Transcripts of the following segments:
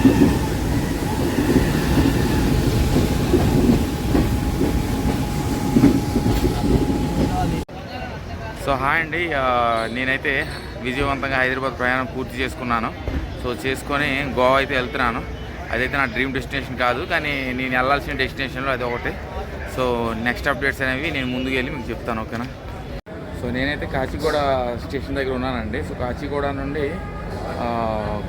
So hi అండి నేనైతే విజయవంతంగా హైదరాబాద్ ప్రయాణం పూర్తి చేసుకున్నాను. సో చేసుకొని గోవా అయితే వెళ్తున్నాను. అదైతే నా డ్రీమ్ డెస్టినేషన్ కాదు కానీ నేను వెళ్ళాల్సిన డెస్టినేషన్లో అది ఒకటి. సో నెక్స్ట్ అప్డేట్స్ అనేవి నేను ముందుకు వెళ్ళి మీకు చెప్తాను ఓకేనా? సో నేనైతే కాచిగూడ స్టేషన్ దగ్గర ఉన్నానండి. సో కాచిగూడ నుండి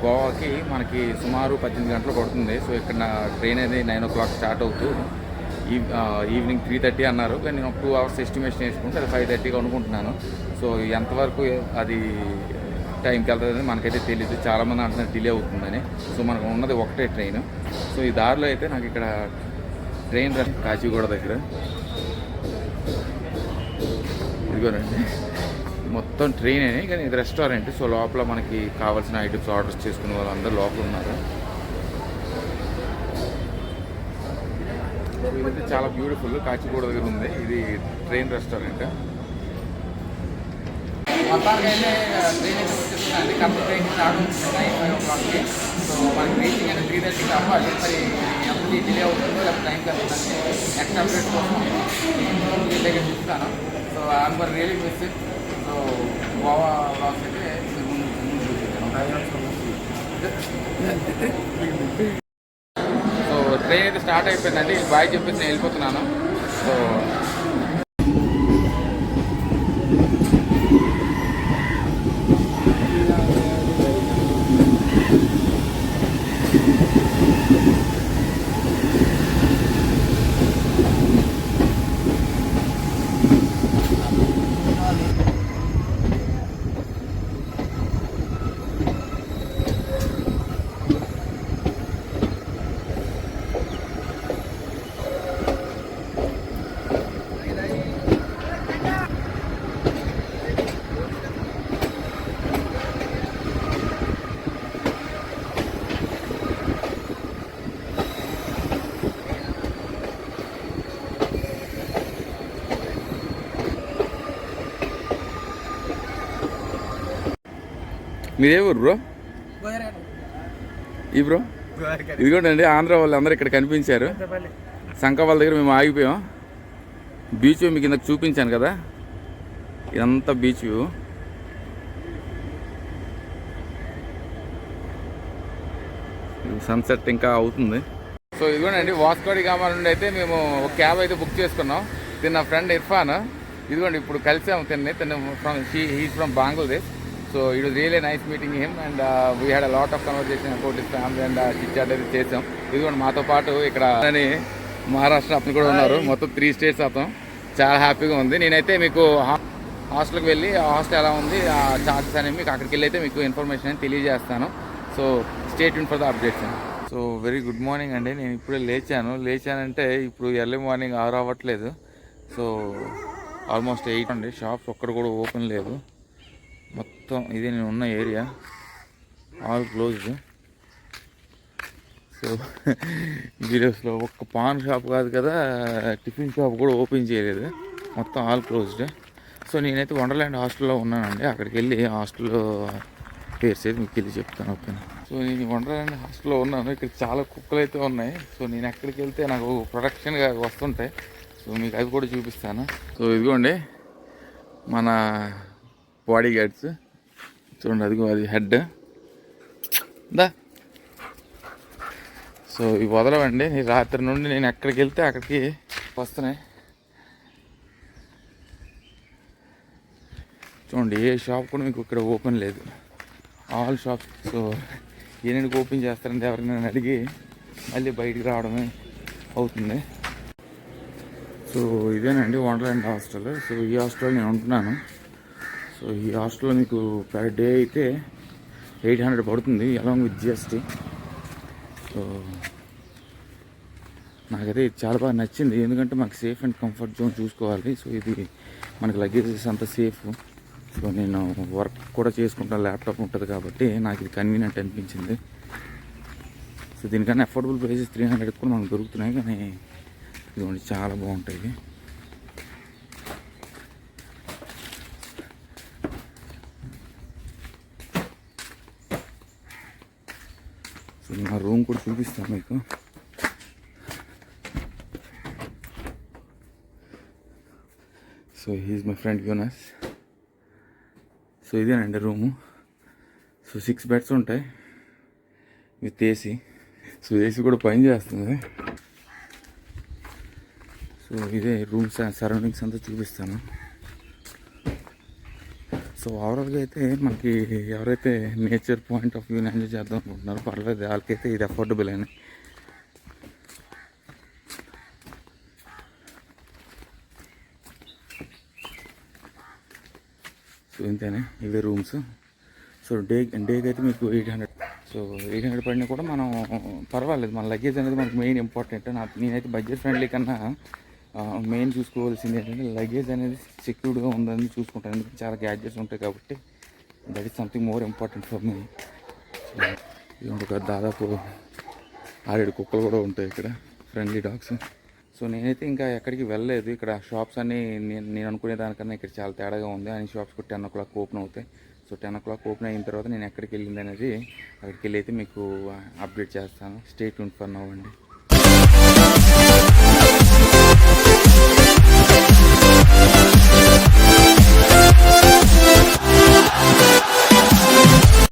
గోవాకి మనకి సుమారు పద్దెనిమిది గంటలు పడుతుంది. సో ఇక్కడ ట్రైన్ అనేది నైన్ ఓ క్లాక్ స్టార్ట్ అవుతూ ఈవినింగ్ త్రీ థర్టీ అన్నారు. కానీ నేను ఒక టూ అవర్స్ ఎస్టిమేషన్ వేసుకుంటే అది ఫైవ్ థర్టీగా అనుకుంటున్నాను. సో ఎంతవరకు అది టైంకి వెళ్తుంది మనకైతే తెలియదు చాలామంది అంటున్నారు డిలే అవుతుందని. సో మనకు ఉన్నది ఒకటే ట్రైన్. సో ఈ దారిలో అయితే నాకు ఇక్కడ ట్రైన్ రష్ కాచిగూడ దగ్గర. ఇదిగోనండి. మొత్తం ట్రైన్ అని కానీ ఇది రెస్టారెంట్ సో లోపల మనకి కావాల్సిన ఐటమ్స్ ఆర్డర్స్ చేసుకునే వాళ్ళందరూ లోపల ఉన్నారు. ఇదైతే చాలా బ్యూటిఫుల్ కాచిగూడ దగ్గర ఉంది. ఇది ట్రైన్ రెస్టారెంట్ మొత్తానికి అయితే ట్రైన్ అయితే వచ్చేస్తుందండి ట్రైన్ స్టార్ట్ ఫైవ్ ఓ క్లాక్కి సో మనకి రీచింగ్ త్రీ అవ్వాలి మరి ఎంత డిలే అవుతుందో లేకపోతే టైం కలుగుతుంది నెక్స్ట్ అప్డేట్ కోసం నేను దగ్గర చూస్తాను. So I'm for really miss it Goa blogs అయితే మీకు ముందు ముందు చూపించాను సో ట్రైన్ అయితే స్టార్ట్ అయిపోయిందండి. బాయ్ చెప్పేసి నేను వెళ్ళిపోతున్నాను. సో మీదే ఊరు బ్రో ఈ బ్రో ఇదిగోండి ఆంధ్ర వాళ్ళు అందరూ ఇక్కడ కనిపించారు. శంఖవాళ్ళ దగ్గర మేము ఆగిపోయాం. బీచ్ మీకు ఇందాక చూపించాను కదా. ఇదంతా బీచ్ వ్యూ సన్సెట్ ఇంకా అవుతుంది. సో ఇదిగోండి వాస్కోడి గామా నుండి అయితే మేము ఒక క్యాబ్ అయితే బుక్ చేసుకున్నాం. తిన్న ఫ్రెండ్ ఇర్ఫాన్. ఇదిగోండి ఇప్పుడు కలిసాము తిన్ని. తిన్న from he's from Bangladesh so it was really nice meeting him and we had a lot of conversation about his family and chit chat అయితే చేసాం ఇదిగోండి మాతో పాటు ఇక్కడ అని మహారాష్ట్ర అతను కూడా ఉన్నారు. మొత్తం త్రీ స్టేట్స్ అతను. చాలా హ్యాపీగా ఉంది. నేనైతే మీకు హాస్టల్కి వెళ్ళి ఆ హాస్టల్ ఎలా ఉంది ఆ చార్జెస్ అనేవి మీకు అక్కడికి వెళ్ళి అయితే మీకు ఇన్ఫర్మేషన్ అనేది తెలియజేస్తాను. So stay for the updates so very good morning అండి. నేను ఇప్పుడే లేచాను. లేచానంటే ఇప్పుడు ఎర్లీ మార్నింగ్ ఆరు అవ్వట్లేదు. సో ఆల్మోస్ట్ ఎయిట్ అండి. షాప్స్ ఒక్కడ కూడా ఓపెన్ లేదు. మొత్తం ఇది నేను ఉన్న ఏరియా. ఆల్ క్లోజ్డ్ సో వీడియోస్లో ఒక్క పాన్ షాప్ కాదు కదా టిఫిన్ షాప్ కూడా ఓపెన్ చేయలేదు. మొత్తం ఆల్ క్లోజ్డ్ సో నేనైతే వండర్లాండ్ హాస్టల్లో ఉన్నానండి. అక్కడికి వెళ్ళి హాస్టల్లో పేర్స్ అయితే మీకు తెలియ చెప్తాను ఓకేనా? సో నేను వండర్లాండ్ హాస్టల్లో ఉన్నాను. ఇక్కడ చాలా కుక్కలు అయితే ఉన్నాయి. సో నేను ఎక్కడికి వెళ్తే నాకు ప్రొడక్షన్గా వస్తుంటాయి. సో మీకు అవి కూడా చూపిస్తాను. సో ఇదిగోండి మన బాడీ గార్డ్స్ చూడండి అదిగో అది హెడ్ దా. సో ఇవి వదలవండి. రాత్రి నుండి నేను ఎక్కడికి వెళ్తే అక్కడికి వస్తున్నాయి. చూడండి ఏ షాప్ కూడా మీకు ఇక్కడ ఓపెన్ లేదు. ఆల్ షాప్స్ సో ఎన్నింటికి ఓపెన్ చేస్తారంటే ఎవరికైనా అడిగి మళ్ళీ బయటికి రావడమే అవుతుంది. సో ఇదేనండి వండర్లాండ్ హాస్టల్ సో ఈ హాస్టల్లో నేను ఉంటున్నాను. సో ఈ హాస్టల్లో మీకు పర్ డే అయితే ఎయిట్ హండ్రెడ్ పడుతుంది అలాంగ్ విత్ జిఎస్టీ సో నాకైతే చాలా బాగా నచ్చింది. ఎందుకంటే మాకు సేఫ్ అండ్ కంఫర్ట్ జోన్ చూసుకోవాలి. సో ఇది మనకి లగేజెస్ అంత సేఫ్ సో నేను వర్క్ కూడా చేసుకుంటాను ల్యాప్టాప్ ఉంటుంది కాబట్టి నాకు ఇది కన్వీనియంట్ అనిపించింది. సో దీనికన్నా అఫోర్డబుల్ ప్రైసెస్ త్రీ హండ్రెడ్ కూడా మనకు దొరుకుతున్నాయి. కానీ ఇదిగోండి చాలా బాగుంటాయి సో మా రూమ్ కూడా చూపిస్తాను మీకు. So he's my friend Yunus so ఇదేనండి రూము. సో సిక్స్ బెడ్స్ ఉంటాయి. విత్ ఏసీ సో ఏసీ కూడా పని చేస్తుంది. సో ఇదే రూమ్స్ సరౌండింగ్స్ అంతా చూపిస్తాను. సో ఓవరాల్గా అయితే మనకి ఎవరైతే నేచర్ పాయింట్ ఆఫ్ వ్యూని ఎంజాయ్ చేద్దాం అనుకుంటున్నారో పర్లేదు వాళ్ళకైతే ఇది అఫోర్డబుల్ అని సో ఇంతేనే. ఇవే రూమ్స్ సో డే డేకి అయితే మీకు eight hundred so eight hundred పడినా కూడా మనం పర్వాలేదు. మన లగేజ్ అనేది మనకు మెయిన్ ఇంపార్టెంట్ నాకు నేనైతే బడ్జెట్ ఫ్రెండ్లీ కన్నా మెయిన్ చూసుకోవాల్సింది ఏంటంటే లగేజ్ అనేది సెక్యూర్డ్గా ఉందని చూసుకుంటాను ఎందుకంటే చాలా గ్యాడ్జెట్స్ ఉంటాయి కాబట్టి that is something more important for me ఒక దాదాపు ఆరేడు కుక్కలు కూడా ఉంటాయి ఇక్కడ ఫ్రెండ్లీ డాగ్స్ సో నేనైతే ఇంకా ఎక్కడికి వెళ్ళలేదు. ఇక్కడ షాప్స్ అన్నీ నేను నేను అనుకునే దానికన్నా ఇక్కడ చాలా తేడాగా ఉంది. అన్ని షాప్స్ కూడా టెన్ ఓ క్లాక్ ఓపెన్ అవుతాయి. So ten o'clock open అయిన తర్వాత నేను ఎక్కడికి వెళ్ళింది అనేది అక్కడికి వెళ్ళి అయితే మీకు అప్డేట్ చేస్తాను. స్టేట్ ట్యూన్ ఫర్ నవ్వండి